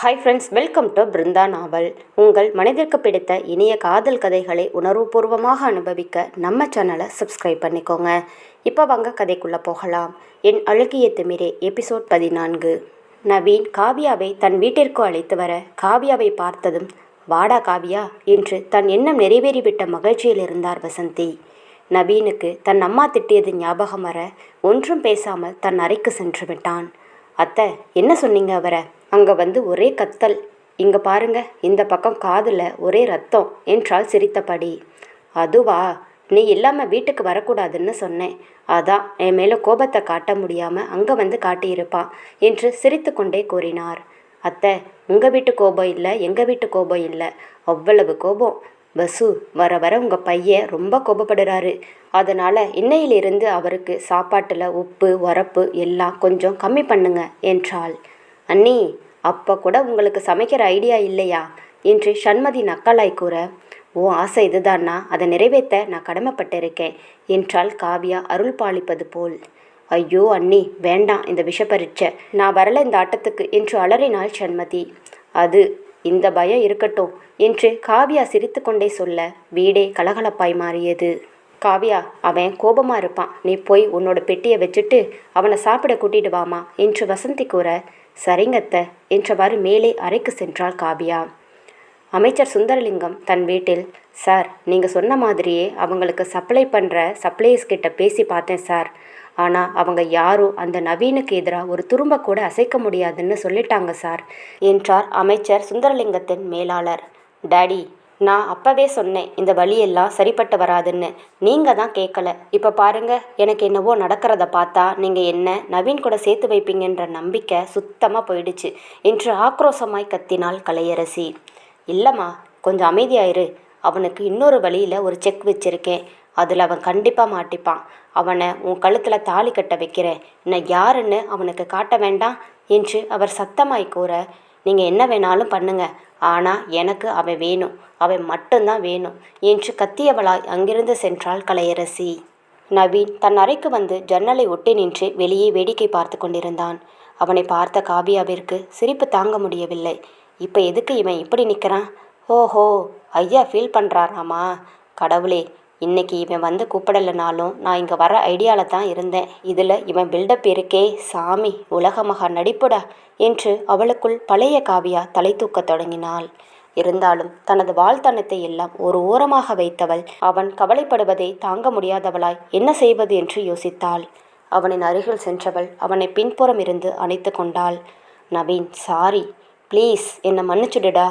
Hi friends welcome to Brinda novel உங்கள் மனதிற்கு பிடித்த இனிய காதல் கதைகளை உணர்வுபூர்வமாக அனுபவிக்க நம்ம சேனலை சப்ஸ்கிரைப் பண்ணிக்கோங்க. இப்போ வாங்க கதைக்குள்ளே போகலாம். என் அழுகிய திமிரே எபிசோட் பதினான்கு. நவீன் காவியாவை தன் வீட்டிற்கு அழைத்து வர காவியாவை பார்த்ததும் வாடா காவியா என்று தன் எண்ணம் நிறைவேறிவிட்ட மகிழ்ச்சியில் இருந்தார் வசந்தி. நவீனுக்கு தன் அம்மா திட்டியது ஞாபகம் வர ஒன்றும் பேசாமல் தன் அறைக்கு சென்று விட்டான். அத்தை என்ன சொன்னீங்க அவரை? அங்கே வந்து ஒரே கத்தல். இங்கே பாருங்க இந்த பக்கம் காதில் ஒரே ரத்தம் என்றால் சிரித்தபடி. அதுவா நீ இல்லாமல் வீட்டுக்கு வரக்கூடாதுன்னு சொன்னேன். அதான் என் மேலே கோபத்தை காட்ட முடியாமல் அங்கே வந்து காட்டியிருப்பான் என்று சிரித்து கொண்டே கூறினார். அத்தை உங்கள் வீட்டு கோபம் இல்லை எங்கள் வீட்டு கோபம் இல்லை. அவ்வளவு கோபம். பசு வர வர உங்கள் பையன் ரொம்ப கோபப்படுறாரு. அதனால் இன்னையிலிருந்து அவருக்கு சாப்பாட்டில் உப்பு உரப்பு எல்லாம் கொஞ்சம் கம்மி பண்ணுங்க என்றாள். அண்ணி அப்போ கூட உங்களுக்கு சமைக்கிற ஐடியா இல்லையா? என்று சண்மதி நக்கலாய் கூற ஓ ஆசை இதுதான்னா? அதை நிறைவேற்ற நான் கடமைப்பட்டிருக்கேன் என்றாள் காவியா அருள் பாலிப்பது போல். ஐயோ அண்ணி வேண்டாம் இந்த விஷப்பரீட்சை நான் வரல இந்த ஆட்டத்துக்கு என்று அலறினாள் சண்மதி. அது இந்த பயம் இருக்கட்டும் என்று காவியா சிரித்துக்கொண்டே சொல்ல வீடே கலகலப்பாய் மாறியது. காவியா அவன் கோபமாக இருப்பான். நீ போய் உன்னோட பெட்டியை வச்சுட்டு அவனை சாப்பிட கூட்டிட்டு வாமா என்று வசந்தி கூற சரிங்கத்த என்றவாறு மேலே அறைக்கு சென்றாள் காவியா. அமைச்சர் சுந்தரலிங்கம் தன் வீட்டில் சார் நீங்கள் சொன்ன மாதிரியே அவங்களுக்கு சப்ளை பண்ணுற சப்ளையர்ஸ் கிட்ட பேசி பார்த்தேன் சார். ஆனால் அவங்க யாரும் அந்த நவீனுக்கு எதிராக ஒரு துரும்ப கூட அசைக்க முடியாதுன்னு சொல்லிட்டாங்க சார் என்றார் அமைச்சர் சுந்தரலிங்கத்தின் மேலாளர். டேடி நான் அப்போவே சொன்னேன் இந்த வழியெல்லாம் சரிப்பட்டு வராதுன்னு. நீங்கள் தான் கேட்கல இப்போ பாருங்க எனக்கு என்னவோ நடக்கிறத பார்த்தா நீங்கள் என்ன நவீன் கூட சேர்த்து வைப்பீங்கன்ற நம்பிக்கை சுத்தமாக போயிடுச்சு. என்று ஆக்ரோஷமாய் கத்தினாள் கலையரசி. இல்லைம்மா கொஞ்சம் அமைதியாயிரு. அவனுக்கு இன்னொரு வழியில் ஒரு செக் வச்சுருக்கேன். அதில் அவன் கண்டிப்பாக மாட்டிப்பான். அவனை உன் கழுத்தில் தாலி கட்ட வைக்கிறேன். நான் யாருன்னு அவனுக்கு காட்ட வேண்டாம் என்று அவர் சத்தமாய் கூற நீங்கள் என்ன வேணாலும் பண்ணுங்கள் ஆனால் எனக்கு அவன் வேணும். அவன் மட்டும்தான் வேணும். என்று கத்தியவளாய் அங்கிருந்து சென்றாள் கலையரசி. நவீன் தன் அறைக்கு வந்து ஜன்னலை ஒட்டி நின்று வெளியே வேடிக்கை பார்த்து கொண்டிருந்தான். அவனை பார்த்த காவியாவிற்கு சிரிப்பு தாங்க முடியவில்லை. இப்போ எதுக்கு இவன் இப்படி நிற்கிறான் ஓஹோ ஐயா ஃபீல் பண்ணுறாராமா கடவுளே இன்னைக்கு இவன் வந்து கூப்பிடலைனாலும் நான் இங்கே வர ஐடியாவில் தான் இருந்தேன். இதில் இவன் பில்டப் இருக்கே சாமி உலக மகா நடிப்புடா என்று அவளுக்குள் பழைய காவியா தலை தூக்கத் தொடங்கினாள். இருந்தாலும் தனது வாழ்த்தனத்தை எல்லாம் ஒரு ஓரமாக வைத்தவள் அவன் கவலைப்படுவதை தாங்க முடியாதவளாய் என்ன செய்வது என்று யோசித்தாள். அவனின் அருகில் சென்றவள் அவனை பின்புறம் இருந்து அணைத்து கொண்டாள். நவீன் சாரி ப்ளீஸ் என்னை மன்னிச்சுடுடா.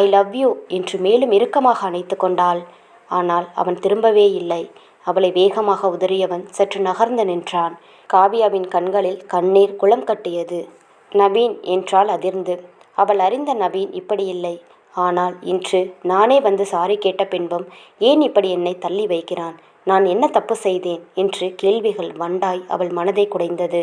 ஐ லவ் யூ என்று மேலும் இறுக்கமாக அணைத்து கொண்டாள். ஆனால் அவன் திரும்பவே இல்லை. அவளை வேகமாக உதறியவன் சற்று நகர்ந்து நின்றான். காவியாவின் கண்களில் கண்ணீர் குளம் கட்டியது. நவீன் என்றால் அதிர்ந்து. அவள் அறிந்த நவீன் இப்படி இல்லை. ஆனால் இன்று நானே வந்து சாரி கேட்ட பின்பும் ஏன் இப்படி என்னை தள்ளி வைக்கிறான்? நான் என்ன தப்பு செய்தேன்? என்று கேள்விகள் வண்டாய் அவள் மனதை குடைந்தது.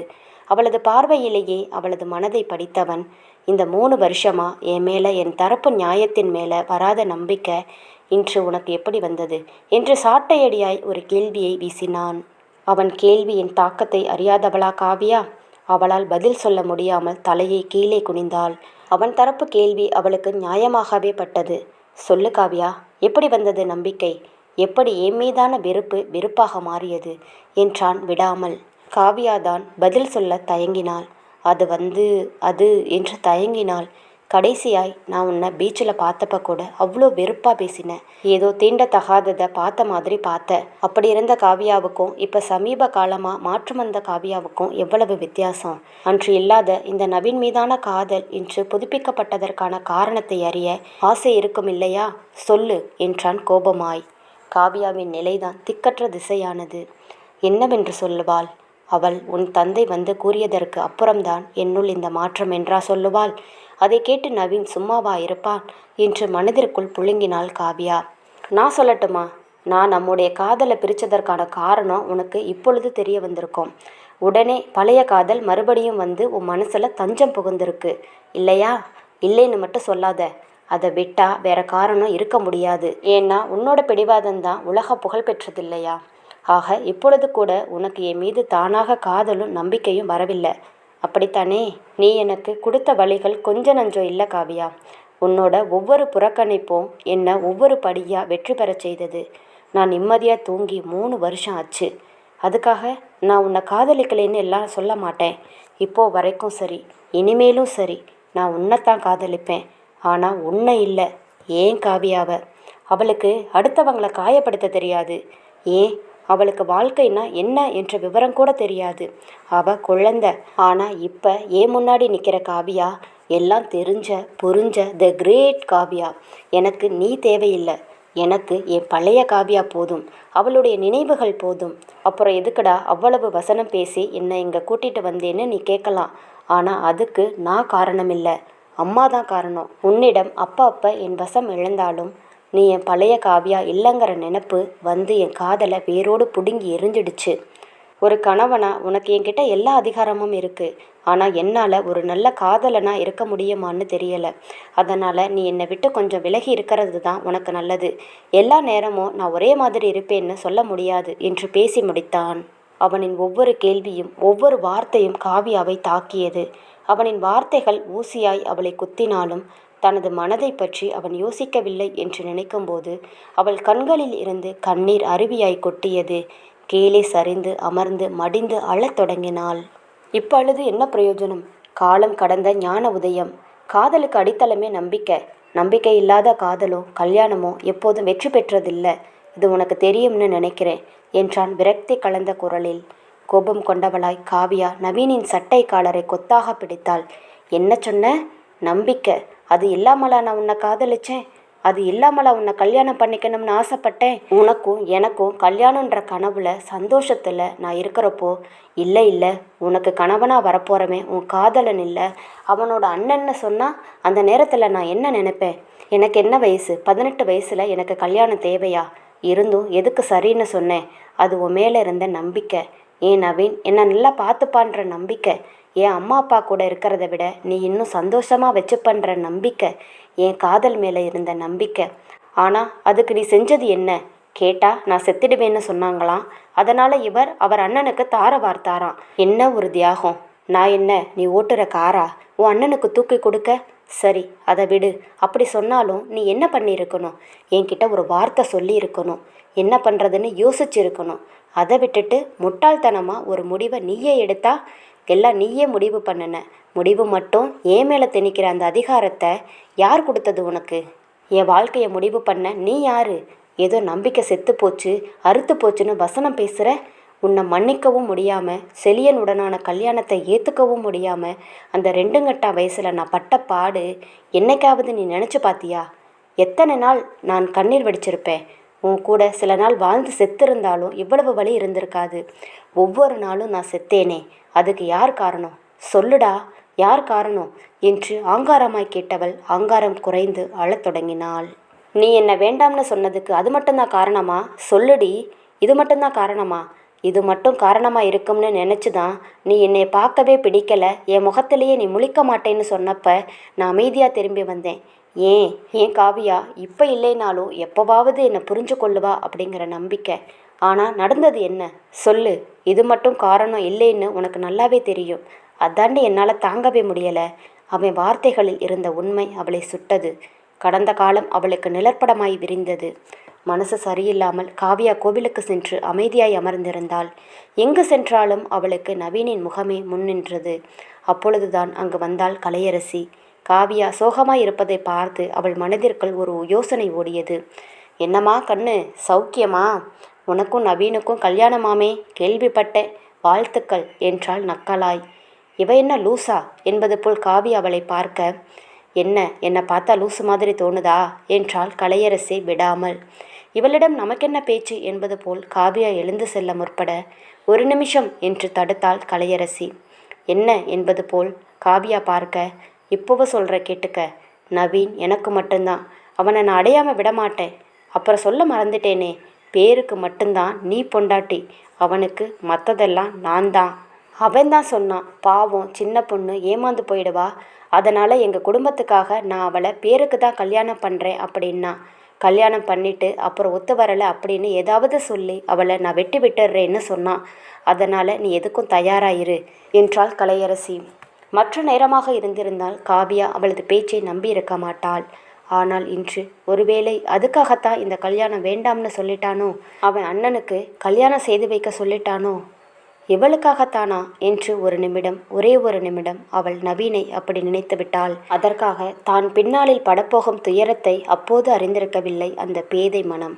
அவளது பார்வையிலேயே அவளது மனதை படித்தவன் இந்த மூணு வருஷமா என் மேலே என் தரப்பு நியாயத்தின் மேலே வராத நம்பிக்கை இன்று உனக்கு எப்படி வந்தது? என்று சாட்டையடியாய் ஒரு கேள்வியை வீசினான். அவன் கேள்வியின் தாக்கத்தை அறியாதவளா காவியா? அவளால் பதில் சொல்ல முடியாமல் தலையை கீழே குனிந்தாள். அவன் தரப்பு கேள்வி அவளுக்கு நியாயமாகவே பட்டது. சொல்லு காவியா எப்படி வந்தது நம்பிக்கை? எப்படி என் மீதான வெறுப்பு வெறுப்பாக மாறியது? என்றான் விடாமல். காவியாதான் பதில் சொல்ல தயங்கினாள். அது வந்து அது என்று தயங்கினாள். கடைசியாய் நான் உன்னை பீச்சில் பார்த்தப்ப கூட அவ்வளோ வெறுப்பாக பேசினேன் ஏதோ தீண்டத்தகாததை பார்த்த மாதிரி பார்த்த. அப்படி இருந்த காவியாவுக்கும் இப்போ சமீப காலமாக மாற்றம் வந்த காவியாவுக்கும் எவ்வளவு வித்தியாசம்? அன்று இல்லாத இந்த நவீன் மீதான காதல் இன்று புதுப்பிக்கப்பட்டதற்கான காரணத்தை அறிய ஆசை இருக்கும் இல்லையா? சொல்லு என்றான் கோபமாய். காவியாவின் நிலைதான் திக்கற்ற திசையானது. என்னவென்று சொல்லுவாள்? அவள் உன் தந்தை வந்து கூறியதற்கு அப்புறம்தான் என்னுள் இந்த மாற்றம் என்றா சொல்லுவாள். அதை கேட்டு நவீன் சும்மாவா இருப்பான் என்று மனதிற்குள் புழுங்கினாள் காவியா. நான் சொல்லட்டுமா? நான் நம்முடைய காதலை பிரித்ததற்கான காரணம் உனக்கு இப்பொழுது தெரிய வந்திருக்கோம். உடனே பழைய காதல் மறுபடியும் வந்து உன் மனசில் தஞ்சம் புகுந்திருக்கு. இல்லையா? இல்லைன்னு மட்டும் சொல்லாத. அதை விட்டா வேற காரணம் இருக்க முடியாது. ஏன்னா உன்னோட பிடிவாதம் தான் உலக புகழ் பெற்றது இல்லையா ஆக இப்பொழுது கூட உனக்கு என் மீது தானாக காதலும் நம்பிக்கையும் வரவில்லை. அப்படித்தானே? நீ எனக்கு கொடுத்த வழிகள் கொஞ்ச நஞ்சம் இல்லை காவியா. உன்னோட ஒவ்வொரு புறக்கணிப்பும் என்னை ஒவ்வொரு படியாக வெற்றி பெற செய்தது. நான் நிம்மதியாக தூங்கி மூணு வருஷம் ஆச்சு. அதுக்காக நான் உன்னை காதலிக்கலைன்னு எல்லாம் சொல்ல மாட்டேன். இப்போ வரைக்கும் சரி. இனிமேலும் சரி. நான் உன்னைத்தான் காதலிப்பேன். ஆனால் உன்னை இல்லை. ஏன் காவியாவை? அவளுக்கு அடுத்தவங்களை காயப்படுத்த தெரியாது. ஏன்? அவளுக்கு வாழ்க்கைனா என்ன என்ற விவரம் கூட தெரியாது. அவ குழந்த. ஆனால் இப்போ ஏன் முன்னாடி நிற்கிற காவியா? எல்லாம் தெரிஞ்ச புரிஞ்ச த கிரேட் காவியா. எனக்கு நீ தேவையில்லை. எனக்கு என் பழைய காவியா போதும். அவளுடைய நினைவுகள் போதும். அப்புறம் எதுக்குடா அவ்வளவு வசனம் பேசி என்னை இங்கே கூட்டிகிட்டு வந்தேன்னு நீ கேட்கலாம். ஆனால் அதுக்கு நான் காரணம் இல்லை. அம்மா தான் காரணம். உன்னிடம் அப்பா அப்போ என் வசம் இழந்தாலும் நீ என் பழைய காவியா இல்லைங்கிற நினப்பு வந்து என் காதலை வேரோடு பிடுங்கி எரிஞ்சிடுச்சு. ஒரு கணவனா உனக்கு என்கிட்ட எல்லா அதிகாரமும் இருக்குது ஆனால் என்னால் ஒரு நல்ல காதலனா இருக்க முடியுமான்னு தெரியலை. அதனால் நீ என்னை விட்டு கொஞ்சம் விலகி இருக்கிறது தான் உனக்கு நல்லது. எல்லா நேரமும் நான் ஒரே மாதிரி இருப்பேன்னு சொல்ல முடியாது என்று பேசி முடித்தான். அவனின் ஒவ்வொரு கேள்வியும் ஒவ்வொரு வார்த்தையும் காவியாவை தாக்கியது. அவனின் வார்த்தைகள் ஊசியாய் அவளை குத்தினாலும் தனது மனதை பற்றி அவன் யோசிக்கவில்லை என்று நினைக்கும்போது அவள் கண்களில் இருந்து கண்ணீர் அருவியாய் கொட்டியது. கீழே சரிந்து அமர்ந்து மடிந்து அழத் தொடங்கினாள். இப்பொழுது என்ன பிரயோஜனம்? காலம் கடந்த ஞான உதயம். காதலுக்கு அடித்தளமே நம்பிக்கை. நம்பிக்கை இல்லாத காதலோ கல்யாணமோ எப்போதும் வெற்றி பெற்றதில்லை. இது உனக்கு தெரியும்னு நினைக்கிறேன் என்றான் விரக்தி கலந்த குரலில். கோபம் கொண்டவளாய் காவியா நவீனின் சட்டை காலரை கொத்தாக பிடித்தாள். என்ன சொன்ன? நம்பிக்கை. அது இல்லாமலா நான் உன்னை காதலிச்சேன்? அது இல்லாமலா உன்னை கல்யாணம் பண்ணிக்கணும்னு ஆசைப்பட்டேன்? உனக்கும் எனக்கும் கல்யாணன்ற கனவுல சந்தோஷத்தில் நான் இருக்கிறப்போ இல்லை இல்லை உனக்கு கணவனாக வரப்போகிறவன் உன் காதலன் இல்லை. அவனோட அண்ணன்னு சொன்னால் அந்த நேரத்தில் நான் என்ன நினைப்பேன்? எனக்கு என்ன வயசு? பதினெட்டு வயசில் எனக்கு கல்யாணம் தேவையா? இருந்தும் எதுக்கு சரின்னு சொன்னேன். அது உன் மேலே இருந்த நம்பிக்கை. ஏன் நவீன் என்னை நல்லா பார்த்துப்பான்ற நம்பிக்கை. என் அம்மா அப்பா கூட இருக்கிறத விட நீ இன்னும் சந்தோஷமாக வச்சுப்பன்ற நம்பிக்கை என் காதல் மேலே இருந்த நம்பிக்கை. ஆனால் அதுக்கு நீ செஞ்சது என்ன? கேட்டா நான் செத்துடுவேன்னு சொன்னாங்களாம். அதனால் இவர் அவர் அண்ணனுக்கு தார வார்த்தாராம். என்ன ஒரு தியாகம்? நான் என்ன நீ ஓட்டுற காரா? உன் அண்ணனுக்கு தூக்கி கொடுக்க? சரி அதை விடு. அப்படி சொன்னாலும் நீ என்ன பண்ணியிருக்கணும்? என்கிட்ட ஒரு வார்த்தை சொல்லியிருக்கணும். என்ன பண்ணுறதுன்னு யோசிச்சிருக்கணும். அதை விட்டுட்டு முட்டாள்தனமாக ஒரு முடிவை நீயே எடுத்தா எல்லாம் நீயே முடிவு பண்ணுன. முடிவு மட்டும் ஏன் மேலே திணிக்கிற அந்த அதிகாரத்தை? யார் கொடுத்தது உனக்கு? என் வாழ்க்கையை முடிவு பண்ண நீ யாரு? ஏதோ நம்பிக்கை செத்து போச்சு அறுத்து போச்சுன்னு வசனம் பேசுகிற உன்னை மன்னிக்கவும் முடியாமல் செலியனுடனான கல்யாணத்தை ஏற்றுக்கவும் முடியாமல் அந்த ரெண்டுங்கட்டா வயசில் நான் பட்ட பாடு என்னைக்காவது நீ நினச்சி பார்த்தியா எத்தனை நாள் நான் கண்ணீர் வடிச்சிருப்பேன். உன் கூட சில நாள் வாழ்ந்து செத்திருந்தாலும் இவ்வளவு வலி இருந்திருக்காது. ஒவ்வொரு நாளும் நான் செத்தேனே அதுக்கு யார் காரணம்? சொல்லுடா யார் காரணம்? என்று ஆங்காரமாய் கேட்டவள் ஆங்காரம் குறைந்து அழத் தொடங்கினாள். நீ என்ன வேண்டாம்னு சொன்னதுக்கு அது மட்டும்தான் காரணமா? சொல்லுடி இது மட்டும்தான் காரணமா? இது மட்டும் காரணமாக இருக்கும்னு நினச்சி தான் நீ என்னை பார்க்கவே பிடிக்கல. என் முகத்திலேயே நீ முழிக்க மாட்டேன்னு சொன்னப்ப நான் அமைதியாக திரும்பி வந்தேன். ஏன் ஏன் காவியா இப்போ இல்லைனாலும் எப்போவாவது என்னை புரிஞ்சு கொள்ளுவா அப்படிங்கிற நம்பிக்கை. ஆனால் நடந்தது என்ன? சொல்லு. இது மட்டும் காரணம் இல்லைன்னு உனக்கு நல்லாவே தெரியும். அதாண்டி என்னால் தாங்கவே முடியலை. அவன் வார்த்தைகளில் இருந்த உண்மை அவளை சுட்டது. கடந்த காலம் அவளுக்கு நிழற்படமாய் விரிந்தது. மனசு சரியில்லாமல் காவியா கோவிலுக்கு சென்று அமைதியாய் அமர்ந்திருந்தாள். எங்கு சென்றாலும் அவளுக்கு நவீனின் முகமே முன்னின்றது. அப்பொழுதுதான் அங்கு வந்தாள் கலையரசி. காவியா சோகமாய் இருப்பதை பார்த்து அவள் மனதிற்குள் ஒரு யோசனை ஓடியது. என்னம்மா கண்ணு சௌக்கியமா? உனக்கும் நவீனுக்கும் கல்யாணமாமே? கேள்விப்பட்டேன். வாழ்த்துக்கள் என்றாள் நக்கலாய். இவ என்ன லூசா? என்பது போல் காவி அவளை பார்க்க. என்ன என்னை பார்த்தா லூசு மாதிரி தோணுதா? என்றாள் கலையரசி விடாமல். இவளிடம் நமக்கென்ன பேச்சு? என்பது போல் காவியா எழுந்து செல்ல முற்பட. ஒரு நிமிஷம் என்று தடுத்தாள் கலையரசி. என்ன? என்பது போல் காவியா பார்க்க. இப்போவ சொல்கிற கேட்டுக்க. நவீன் எனக்கு மட்டும்தான். அவனை நான் அடையாமல் விடமாட்டேன். அப்புறம் சொல்ல மறந்துட்டேனே. பேருக்கு மட்டும்தான். நீ பொண்டாட்டி. அவனுக்கு மற்றதெல்லாம் நான் தான் அவன் தான் சொன்னான் பாவம் சின்ன பொண்ணு ஏமாந்து போயிடுவா. அதனால் எங்கள் குடும்பத்துக்காக நான் அவளை பேருக்கு தான் கல்யாணம் பண்ணுறேன் அப்படின்னா. கல்யாணம் பண்ணிவிட்டு அப்புறம் ஒத்து வரலை அப்படின்னு ஏதாவது சொல்லி அவளை நான் வெட்டி விட்டுடுறேன்னு சொன்னான். அதனால் நீ எதுக்கும் தயாராயிரு என்றாள் கலையரசி. மற்ற நேரமாக இருந்திருந்தால் காவியா அவளது பேச்சை நம்பி இருக்க மாட்டாள். ஆனால் இன்று ஒருவேளை அதுக்காகத்தான் இந்த கல்யாணம் வேண்டாம்னு சொல்லிட்டானோ? அவன் அண்ணனுக்கு கல்யாணம் செய்து வைக்க சொல்லிட்டானோ? இவளுக்காகத்தானா? என்று ஒரு நிமிடம் ஒரே ஒரு நிமிடம் அவள் நவீனை அப்படி நினைத்து விட்டாள். அதற்காக தான் பின்னாளில் படப்போகும் துயரத்தை அப்போது அறிந்திருக்கவில்லை அந்த பேதை மனம்.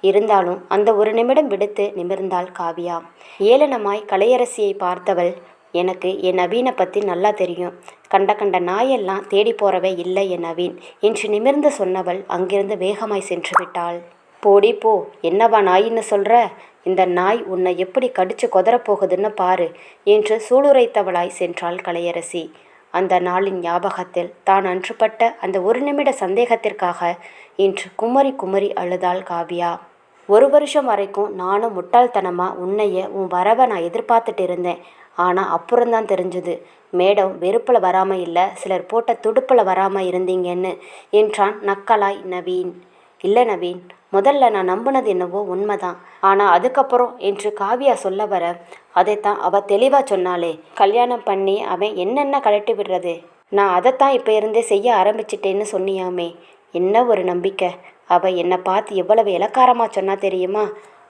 இருந்தாலும் அந்த ஒரு நிமிடம் விடுத்து நிமிர்ந்தாள் காவியா. ஏளனமாய் கலையரசியை பார்த்தவள் எனக்கு என் நவீனை பற்றி நல்லா தெரியும். கண்ட கண்ட நாயெல்லாம் தேடி போறவே இல்லை என் நவீன். என்று நிமிர்ந்து சொன்னவள் அங்கிருந்து வேகமாய் சென்று விட்டாள். போடி போ. என்னவா நாயின்னு சொல்ற? இந்த நாய் உன்னை எப்படி கடிச்சு கொதறப்போகுதுன்னு பாரு என்று சூளுரைத்தவளாய் சென்றாள் கலையரசி. அந்த நாளின் ஞாபகத்தில் தான் அன்றுபட்ட அந்த ஒரு நிமிட சந்தேகத்திற்காக இன்று குமரி குமரி அழுதாள் காவியா. ஒரு வருஷம் வரைக்கும் நானும் முட்டாள்தனமாக உன்னைய உன் வரவை நான் எதிர்பார்த்துட்டு இருந்தேன். ஆனால் அப்புறம்தான் தெரிஞ்சுது. மேடம் வெறுப்பில் வராமல் இல்லை. சிலர் போட்ட துடுப்பில் வராமல் இருந்தீங்கன்னு என்றான் நக்கலாய் நவீன். இல்லை நவீன் முதல்ல நான் நம்பினது என்னவோ உண்மைதான். ஆனால் அதுக்கப்புறம் என்று காவியா சொல்ல வர அதைத்தான் அவ தெளிவாக சொன்னாலே கல்யாணம் பண்ணி அவன் என்னென்ன கழட்டி விடுறது? நான் அதைத்தான் இப்போ இருந்தே செய்ய ஆரம்பிச்சிட்டேன்னு சொன்னியாமே. என்ன ஒரு நம்பிக்கை. அவள் என்னை பார்த்து எவ்வளவு இலக்காரமாக சொன்னா தெரியுமா?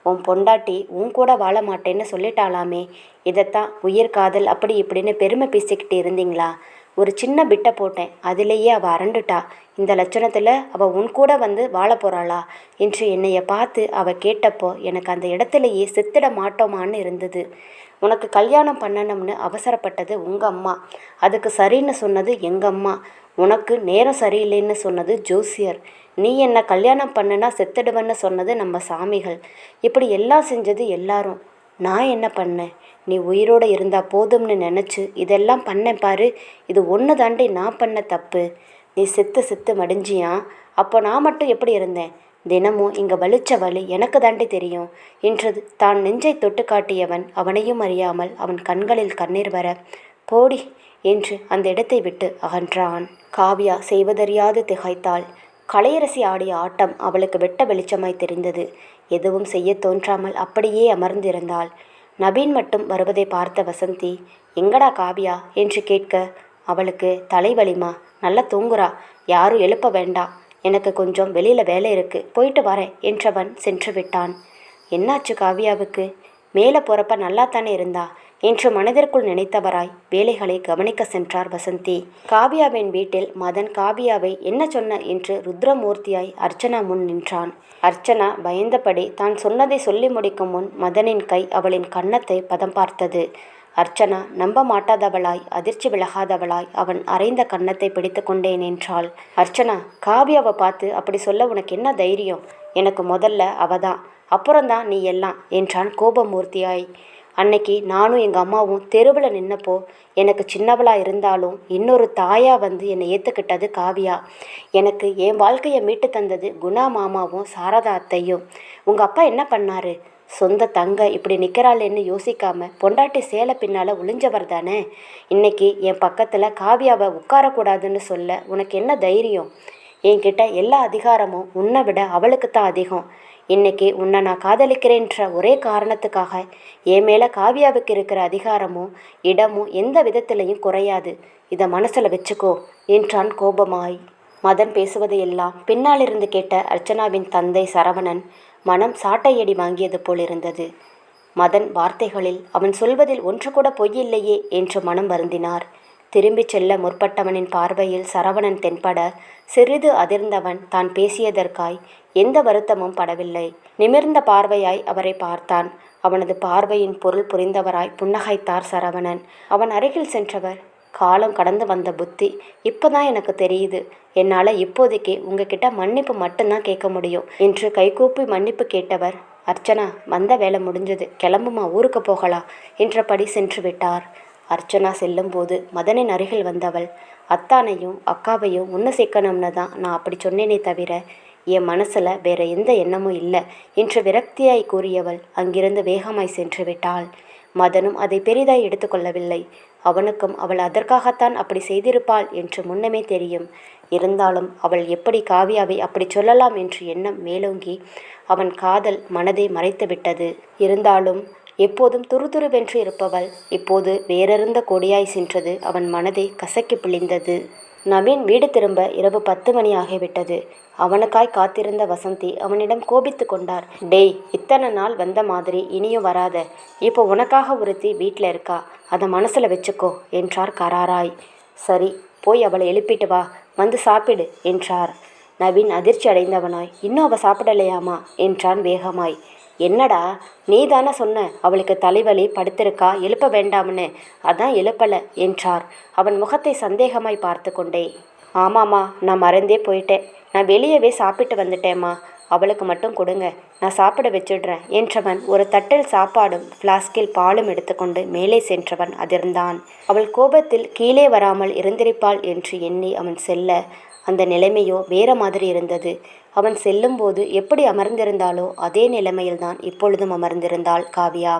உன் பொண்டாட்டி உன் கூட வாழ மாட்டேன்னு சொல்லிட்டாளாமே இதைத்தான் உயிர் காதல் அப்படி இப்படின்னு பெருமை பேசிக்கிட்டு இருந்தீங்களா? ஒரு சின்ன பிட்டை போட்டேன். அதிலேயே அவள் அரண்டுட்டா. இந்த லட்சணத்தில் அவள் உன் கூட வந்து வாழ போகிறாளா என்று என்னைய பார்த்து அவள் கேட்டப்போ எனக்கு அந்த இடத்துலையே செத்திட மாட்டோமான்னு இருந்தது. உனக்கு கல்யாணம் பண்ணணும்னு அவசரப்பட்டது உங்கள் அம்மா. அதுக்கு சரின்னு சொன்னது எங்கள் அம்மா. உனக்கு நேரம் சரியில்லைன்னு சொன்னது ஜோசியர். நீ என்னை கல்யாணம் பண்ணுனா செத்துடுவேன்னு சொன்னது நம்ம சாமிகள். இப்படி எல்லாம் செஞ்சது எல்லாரும். நான் என்ன பண்ணேன்? நீ உயிரோடு இருந்தால் போதும்னு நினச்சி இதெல்லாம் பண்ணேன் பாரு. இது ஒன்று தாண்டி நான் பண்ண தப்பு. நீ செத்து செத்து மடிஞ்சியா? அப்போ நான் மட்டும் எப்படி இருந்தேன்? தினமும் இங்கே வலிச்ச வலி எனக்கு தாண்டி தெரியும். என்றது தான் நெஞ்சை தொட்டு காட்டியவன் அவனையும் அறியாமல் அவன் கண்களில் கண்ணீர் வர போடி என்று அந்த இடத்தை விட்டு அகன்றான். காவியா செய்வதறியாது திகைத்தாள். கலையரசி ஆடிய ஆட்டம் அவளுக்கு வெட்ட வெளிச்சமாய் தெரிந்தது. எதுவும் செய்ய தோன்றாமல் அப்படியே அமர்ந்திருந்தாள். நபீன் மட்டும் வருவதை பார்த்த வசந்தி எங்கடா காவியா? என்று கேட்க அவளுக்கு தலைவலிமா நல்லா தூங்குறா. யாரும் எழுப்ப வேண்டாம் எனக்கு கொஞ்சம் வெளியில் வேலை இருக்கு. போயிட்டு வரேன். என்றவன் சென்று விட்டான். என்னாச்சு காவியாவுக்கு? மேலே போகிறப்ப நல்லா தானே இருந்தா? என்று மனதிற்குள் நினைத்தவராய் வேலைகளை கவனிக்க சென்றார் வசந்தி. காவியாவின் வீட்டில் மதன் காவியாவை என்ன சொன்ன என்று ருத்ரமூர்த்தியாய் அர்ச்சனா முன் நின்றான். அர்ச்சனா பயந்தபடி தான் சொன்னதை சொல்லி முடிக்கும் முன் மதனின் கை அவளின் கன்னத்தை பதம் பார்த்தது. அர்ச்சனா நம்ப மாட்டாதவளாய் அதிர்ச்சி விலகாதவளாய் அவன் அரைந்த கன்னத்தை பிடித்து கொண்டே நின்றாள். அர்ச்சனா காவியாவை பார்த்து அப்படி சொல்ல உனக்கு என்ன தைரியம்? எனக்கு முதல்ல அவதான் அப்புறம்தான் நீ எல்லாம் என்றான் கோபமூர்த்தியாய். அன்னைக்கு நானும் எங்கள் அம்மாவும் தெருவில் நின்னப்போ எனக்கு சின்னவளாக இருந்தாலும் இன்னொரு தாயாக வந்து என்னை ஏற்றுக்கிட்டது காவியா. எனக்கு என் வாழ்க்கையை மீட்டு தந்தது குணா மாமாவும் சாரதா அத்தையும். உங்கள் அப்பா என்ன பண்ணார்? சொந்த தங்க இப்படி நிற்கிறாளேன்னு யோசிக்காம பொண்டாட்டி சேலை பின்னால் ஒளிஞ்சவர் தானே? இன்னைக்கு என் பக்கத்தில் காவியாவை உட்காரக்கூடாதுன்னு சொல்ல உனக்கு என்ன தைரியம்? என்கிட்ட எல்லா அதிகாரமும் உன்னை விட அவளுக்கு தான் அதிகம். இன்னைக்கு உன்னை நான் காதலிக்கிறேன்ற ஒரே காரணத்துக்காக என் மேலே காவியாவுக்கு இருக்கிற அதிகாரமும் இடமும் எந்த விதத்திலையும் குறையாது. இதை மனசில் வச்சுக்கோ என்றான் கோபமாய். மதன் பேசுவதையெல்லாம் பின்னாலிருந்து கேட்ட அர்ச்சனாவின் தந்தை சரவணன் மனம் சாட்டையடி வாங்கியது போல் இருந்தது. மதன் வார்த்தைகளில் அவன் சொல்வதில் ஒன்று கூட பொய்யில்லையே என்று மனம் வருந்தினார். திரும்பிச் செல்ல முற்பட்டவனின் பார்வையில் சரவணன் தென்பட சிறிது அதிர்ந்தவன் தான் பேசியதற்காய் எந்த வருத்தமும் படவில்லை. நிமிர்ந்த பார்வையாய் அவரை பார்த்தான். அவனது பார்வையின் பொருள் புரிந்தவராய் புன்னகைத்தார் சரவணன். அவன் அருகில் சென்றவர். காலம் கடந்து வந்த புத்தி. இப்போதான் எனக்கு தெரியுது. என்னால் இப்போதைக்கு உங்ககிட்ட மன்னிப்பு மட்டும்தான் கேட்க முடியும் என்று கைகூப்பி மன்னிப்பு கேட்டவர் அர்ச்சனா வந்த வேலை முடிஞ்சது. கிளம்புமா? ஊருக்கு போகலாம் என்றபடி சென்று விட்டார். அர்ச்சனா செல்லும்போது மதனின் அருகில் வந்தவள் அத்தானையும் அக்காவையும் ஒன்று சேர்க்கணும்னு தான் நான் அப்படி சொன்னேனே தவிர என் மனசில் வேற எந்த எண்ணமும் இல்லை என்று விரக்தியாய் கூறியவள் அங்கிருந்து வேகமாய் சென்று விட்டாள். மதனும் அதை பெரிதாய் எடுத்துக்கொள்ளவில்லை அவனுக்கும் அவள் அதற்காகத்தான் அப்படி செய்திருப்பாள் என்று முன்னமே தெரியும். இருந்தாலும் அவள் எப்படி காவியாவை அப்படி சொல்லலாம் என்று எண்ணம் மேலோங்கி அவன் காதல் மனதை மறைத்துவிட்டது. இருந்தாலும் எப்போதும் துருதுருவென்று இருப்பவள். இப்போது வேறெருந்த கொடியாய் சென்றது. அவன் மனதை கசக்கி பிழிந்தது. நவீன் வீடு திரும்ப இரவு பத்து மணி ஆகிவிட்டது. அவனுக்காய் காத்திருந்த வசந்தி அவனிடம் கோபித்து கொண்டார். டேய் இத்தனை நாள் வந்த மாதிரி இனியும் வராத. இப்போ உனக்காக ஒருத்தி வீட்டில் இருக்கா? அதை மனசில் வச்சுக்கோ என்றார் கராராய். சரி போய் அவளை எழுப்பிட்டு வா. வந்து சாப்பிடு என்றார். நவீன் அதிர்ச்சி அடைந்தவனாய். இன்னும் அவள் சாப்பிடலையாமா? என்றான் வேகமாய். என்னடா நீ தானே சொன்ன அவளுக்கு தலைவலி படுத்திருக்கா எழுப்ப வேண்டாம்னு. அதான் எழுப்பலை என்றார். அவன் முகத்தை சந்தேகமாய் பார்த்து கொண்டே. ஆமாம்மா நான் மறந்தே போயிட்டேன். நான் வெளியவே சாப்பிட்டு வந்துட்டேம்மா. அவளுக்கு மட்டும் கொடுங்க நான் சாப்பிட வச்சிடுறேன் என்றவன் ஒரு தட்டில் சாப்பாடும் ஃப்ளாஸ்கில் பாலும் எடுத்துக்கொண்டு மேலே சென்றவன் அதிர்ந்தான். அவள் கோபத்தில் கீழே வராமல் இருந்திருப்பாள் என்று எண்ணி அவன் செல்ல அந்த நிலைமையோ வேற மாதிரி இருந்தது. அவன் செல்லும்போது எப்படி அமர்ந்திருந்தாலோ அதே நிலைமையில்தான் இப்பொழுதும் அமர்ந்திருந்தாள் காவியா.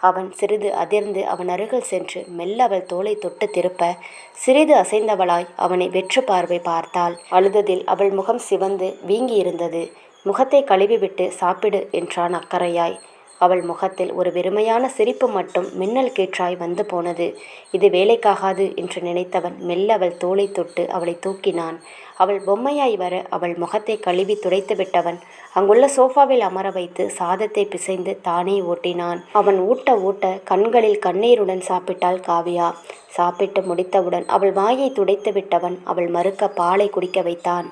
அவன் சிறிது அதிர்ந்து அவன் அருகில் சென்று மெல்ல அவள் தோலை தொட்டு திருப்ப சிறிது அசைந்தவளாய் அவனை வெற்று பார்வை பார்த்தாள். அழுததில் அவள் முகம் சிவந்து வீங்கியிருந்தது. முகத்தை கழுவிவிட்டு சாப்பிடு என்றான் அக்கறையாய். அவள் முகத்தில் ஒரு வெறுமையான சிரிப்பு மட்டும் மின்னல் கீற்றாய் வந்து போனது. இது வேலைக்காகாது என்று நினைத்தவன் மெல்ல அவள் தோலை தொட்டு அவளை தூக்கினான். அவள் பொம்மையாய் வர அவள் முகத்தை கழுவி துடைத்து விட்டவன் அங்குள்ள சோஃபாவில் அமர வைத்து சாதத்தை பிசைந்து தானே ஓட்டினான். அவன் ஊட்ட ஊட்ட கண்களில் கண்ணீருடன் சாப்பிட்டாள் காவியா. சாப்பிட்டு முடித்தவுடன் அவள் வாயை துடைத்து விட்டவன் அவள் மறுக்க பாலை குடிக்க வைத்தான்.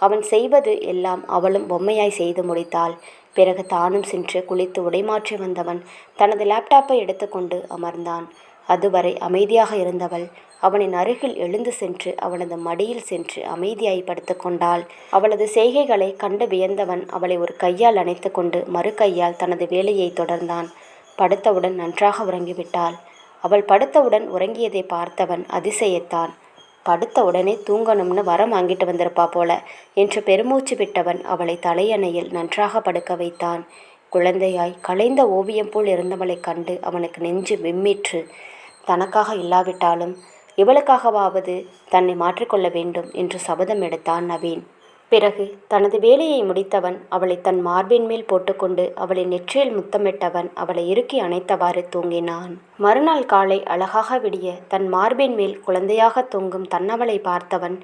அவன் செய்வது எல்லாம் அவளும் பொம்மையாய் செய்து முடித்தாள். பிறகு தானும் சென்று குளித்து உடைமாற்றி வந்தவன் தனது லேப்டாப்பை எடுத்துக்கொண்டு அமர்ந்தான். அதுவரை அமைதியாக இருந்தவள் அவனின் அருகில் எழுந்து சென்று அவனது மடியில் சென்று அமைதியாய் படுத்துக்கொண்டாள் அவளது செய்கைகளை கண்டு வியந்தவன் அவளை ஒரு கையால் அணைத்து கொண்டு மறு கையால் தனது வேலையை தொடர்ந்தான். படுத்தவுடன் நன்றாக உறங்கிவிட்டாள். அவள் படுத்தவுடன் உறங்கியதை பார்த்தவன் அதிசயத்தான். படுத்த உடனே தூங்கணும்னு வரம் வாங்கிட்டு வந்திருப்பா போல. என்று பெருமூச்சு விட்டவன் அவளை தலையணையில் நன்றாக படுக்க வைத்தான். குழந்தையாய் கலைந்த ஓவியம் போல் இருந்தவளைக் கண்டு அவனுக்கு நெஞ்சு விம்மிற்று. தனக்காக இல்லாவிட்டாலும் இவளுக்காகவாவது தன்னை மாற்றிக்கொள்ள வேண்டும் என்று சபதம் எடுத்தான் நவீன். பிறகு தனது வேலையை முடித்தவன் அவளை தன் மார்பின் மேல் போட்டுக்கொண்டு அவளை நெற்றியில் முத்தமிட்டவன் அவளை இறுக்கி அணைத்தவாறு தூங்கினான். மறுநாள் காலை அழகாக விடிய தன் மார்பின் மேல் குழந்தையாக தூங்கும் தன்னவளை பார்த்தவன்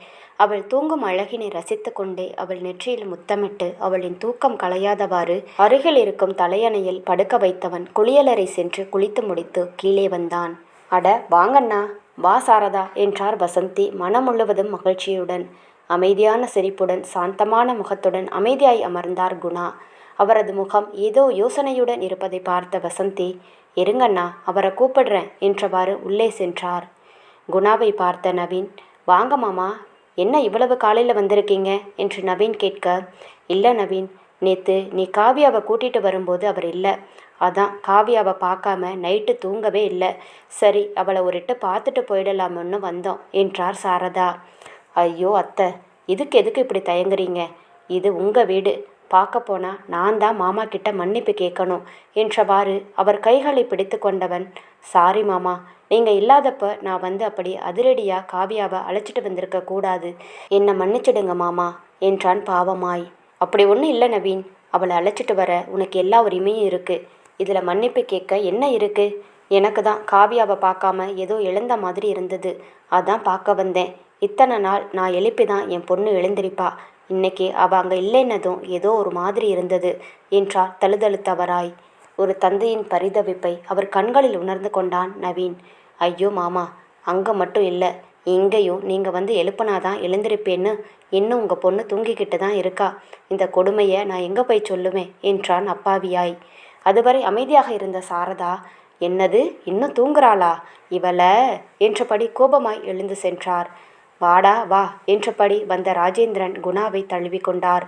அவள் தூங்கும் அழகினை ரசித்து கொண்டே அவள் நெற்றியில் முத்தமிட்டு அவளின் தூக்கம் களையாதவாறு அருகில் இருக்கும் தலையணையில் படுக்க வைத்தவன் குளியலறை சென்று குளித்து முடித்து கீழே வந்தான். அட வாங்கண்ணா வா சாரதா என்றார் வசந்தி மனம் முழுவதும் மகிழ்ச்சியுடன். அமைதியான சிரிப்புடன் சாந்தமான முகத்துடன் அமைதியாய் அமர்ந்தார் குணா. அவரது முகம் ஏதோ யோசனையுடன் இருப்பதை பார்த்த வசந்தி இருங்கண்ணா அவரை கூப்பிடுறேன் என்றவாறு உள்ளே சென்றார். குணாவை பார்த்த நவீன் வாங்க மாமா என்ன இவ்வளவு காலையில் வந்திருக்கீங்க? என்று நவீன் கேட்க இல்லை நவீன் நேற்று நீ காவியாவை கூட்டிகிட்டு வரும்போது அவர் இல்லை. அதான் காவியாவை பார்க்காம நைட்டு தூங்கவே இல்லை. சரி அவளை ஒரு இட்டு பார்த்துட்டு போயிடலாமுன்னு வந்தோம் என்றார் சாரதா. ஐயோ அத்தை இதுக்கு எதுக்கு இப்படி தயங்குறீங்க? இது உங்கள் வீடு. பார்க்க போனால் நான் தான் மாமா கிட்ட மன்னிப்பு கேட்கணும். என்றவாறு அவர் கைகளை பிடித்து கொண்டவன். சாரி மாமா நீங்கள் இல்லாதப்ப நான் வந்து அப்படி அதிரடியாக காவியாவை அழைச்சிட்டு வந்திருக்க கூடாது. என்னை மன்னிச்சிடுங்க மாமா என்றான் பாவமாய். அப்படி ஒன்றும் இல்லை நவீன். அவளை அழைச்சிட்டு வர உனக்கு எல்லா உரிமையும் இருக்குது இதில் மன்னிப்பு கேட்க என்ன இருக்குது எனக்கு தான். காவியாவை பார்க்காம ஏதோ இழந்த மாதிரி இருந்தது. அதான் பார்க்க வந்தேன். இத்தனை நாள் நான் எழுப்பி தான் என் பொண்ணு எழுந்திருப்பா. இன்னைக்கு அவள் அங்கே இல்லைன்னதும் ஏதோ ஒரு மாதிரி இருந்தது என்றார் தழுதழுத்தவராய். ஒரு தந்தையின் பரிதவிப்பை அவர் கண்களில் உணர்ந்து கொண்டான் நவீன். ஐயோ மாமா அங்கே மட்டும் இல்லை எங்கேயும் நீங்கள் வந்து எழுப்பினாதான் எழுந்திருப்பேன்னு இன்னும் உங்கள் பொண்ணு தூங்கிக்கிட்டு தான் இருக்கா. இந்த கொடுமையை நான் எங்கே போய் சொல்லுவேன் என்றான் அப்பாவியாய். அதுவரை அமைதியாக இருந்த சாரதா என்னது இன்னும் தூங்குறாளா? இவளை என்றபடி கோபமாய் எழுந்து சென்றார். வாடா வா என்றபடி வந்த ராஜேந்திரன் குணாவை தழுவி கொண்டார்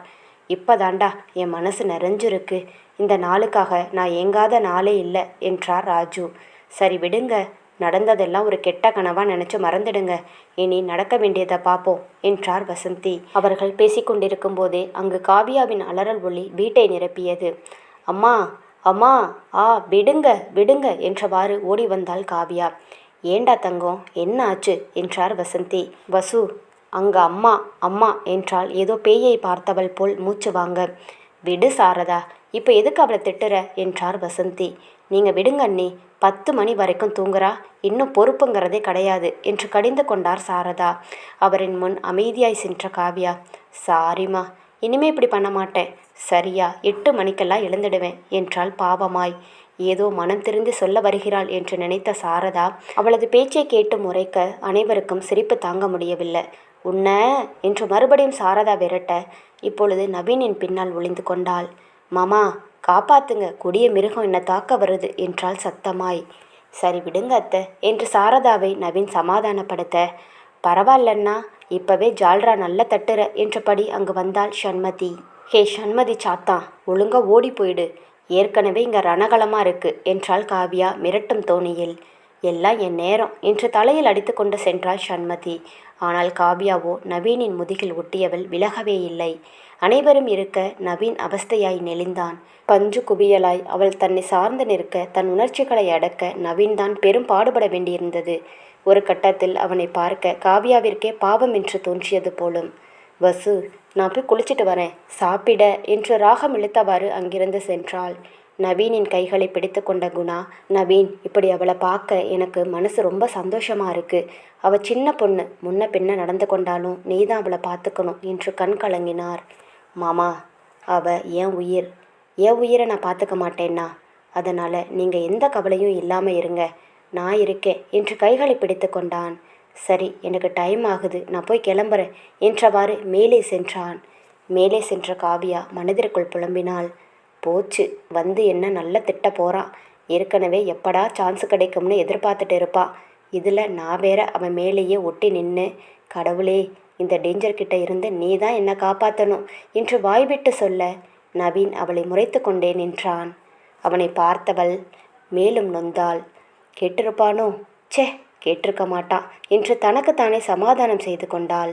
இப்பதாண்டா என் மனசு நிறைஞ்சிருக்கு. இந்த நாளுக்காக நான் ஏங்காத நாளே இல்லை என்றார் ராஜு. சரி விடுங்க நடந்ததெல்லாம் ஒரு கெட்ட கனவா நினைச்சு மறந்துடுங்க. இனி நடக்க வேண்டியதை பார்ப்போம் என்றார் வசந்தி. அவர்கள் பேசிக்கொண்டிருக்கும் போதே அங்கு காவியாவின் அலறல் ஒளி வீட்டை நிரப்பியது. அம்மா அம்மா ஆ விடுங்க விடுங்க என்றவாறு ஓடி வந்தாள் காவியா. ஏண்டா தங்கம்? என்ன ஆச்சு? என்றார் வசந்தி. வசு அங்க அம்மா அம்மா என்றால் ஏதோ பேயை பார்த்தவள் போல் மூச்சு வாங்க. விடு சாரதா இப்போ எதுக்கு அவளை திட்டுற? என்றார் வசந்தி. நீங்க விடுங்க அண்ணி பத்து மணி வரைக்கும் தூங்குறா இன்னும் பொறுப்புங்கிறதே கிடையாது என்று கடிந்து கொண்டார் சாரதா. அவரின் முன் அமைதியாய் சென்ற காவியா. சாரிம்மா இனிமே இப்படி பண்ண மாட்டேன். சரியா எட்டு மணிக்கெல்லாம் எழுந்துடுவேன் என்றாள் பாவமாய். ஏதோ மனம் திரிந்து சொல்ல வருகிறாள் என்று நினைத்த சாரதா அவளது பேச்சை கேட்டு முறைக்க அனைவருக்கும் சிரிப்பு தாங்க முடியவில்லை. உன்ன என்று மறுபடியும் சாரதா விரட்ட இப்பொழுது நவீனின் பின்னால் ஒளிந்து கொண்டாள். மாமா காப்பாத்துங்க. கொடிய மிருகம் என்ன தாக்க வருது என்றாள் சத்தமாய். சரி விடுங்க அத்தை என்று சாரதாவை நவீன் சமாதானப்படுத்த. பரவாயில்லண்ணா இப்பவே ஜால்ரா நல்ல தட்டுற என்றபடி அங்கு வந்தாள் ஷண்மதி ஹே ஷண்மதி சாத்தா ஒழுங்கா ஓடி போயிடு. ஏற்கனவே இங்கே ரணகலமாக இருக்கு. என்றாள் காவியா மிரட்டும் தோணியில். எல்லாம் என் நேரம். என்று தலையில் அடித்துக்கொண்டு சென்றாள் ஷண்மதி ஆனால் காவ்யாவோ நவீனின் முதுகில் ஒட்டியவள் விலகவே இல்லை. அனைவரும் இருக்க நவீன் அவஸ்தையாய் நெளிந்தான். பஞ்சு குவியலாய் அவள் தன்னை சார்ந்து நிற்க தன் உணர்ச்சிகளை அடக்க நவீன் தான் பெரும் பாடுபட வேண்டியிருந்தது. ஒரு கட்டத்தில் அவனை பார்க்க காவ்யாவிற்கே பாவம் என்று தோன்றியது போலும். வசு நான் போய் குளிச்சிட்டு வரேன். சாப்பிட என்று ராகம் இழுத்தவாறு அங்கிருந்து சென்றாள். நவீனின் கைகளை பிடித்து கொண்ட குணா நவீன் இப்படி அவளை பார்க்க எனக்கு மனசு ரொம்ப சந்தோஷமாக இருக்குது அவ சின்ன பொண்ணு முன்ன பின்ன நடந்து கொண்டாலும் நீ தான் அவளை பார்த்துக்கணும் என்று கண் கலங்கினார். மாமா அவ என் உயிர். என் உயிரை நான் பார்த்துக்க மாட்டேன்னா? அதனால் நீங்கள் எந்த கவலையும் இல்லாமல் இருங்க. நான் இருக்கேன் என்று கைகளை பிடித்து கொண்டான். சரி எனக்கு டைம் ஆகுது. நான் போய் கிளம்புறேன். என்றவாறு மேலே சென்றான். மேலே சென்ற காவியா மனதிற்குள் புலம்பினாள். போச்சு வந்து என்ன நல்ல திட்ட போகிறான் ஏற்கனவே எப்படா சான்ஸ் கிடைக்கும்னு எதிர்பார்த்துட்டு இருப்பா. இதில் நான் வேற அவன் மேலேயே ஒட்டி நின்று கடவுளே இந்த டேஞ்சர் கிட்ட இருந்து நீ தான் என்னை காப்பாற்றணும் என்று வாய்விட்டு சொல்ல நவீன் அவளை முறைத்து கொண்டே நின்றான். அவனை பார்த்தவள் மேலும் நொந்தாள். கேட்டிருப்பானோ? ச்சே கேட்டிருக்க மாட்டான் என்று தனக்குத்தானே சமாதானம் செய்து கொண்டாள்.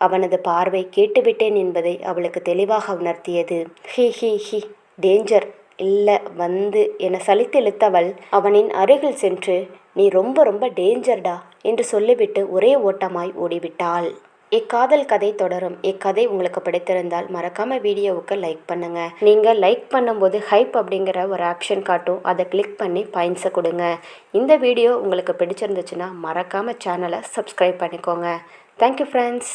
அவனது பார்வை கேட்டுவிட்டேன் என்பதை அவளுக்கு தெளிவாக உணர்த்தியது. ஹி ஹி ஹி டேஞ்சர் இல்லை வந்து என சலித்தெழுத்தவள் அவனின் அருகில் சென்று நீ ரொம்ப ரொம்ப டேஞ்சர்டா என்று சொல்லிவிட்டு ஒரே ஓட்டமாய் ஓடிவிட்டாள். இக்காதல் கதை தொடரும். இக்கதை உங்களுக்கு பிடித்திருந்தால் மறக்காம வீடியோவுக்கு லைக் பண்ணுங்க. நீங்க லைக் பண்ணும்போது ஹைப் அப்படிங்கிற ஒரு ஆப்ஷன் காட்டும். அதை கிளிக் பண்ணி பாயிண்ட்ஸை கொடுங்க. இந்த வீடியோ உங்களுக்கு பிடிச்சிருந்துச்சுன்னா மறக்காம சேனலை சப்ஸ்கிரைப் பண்ணிக்கோங்க. Thank you friends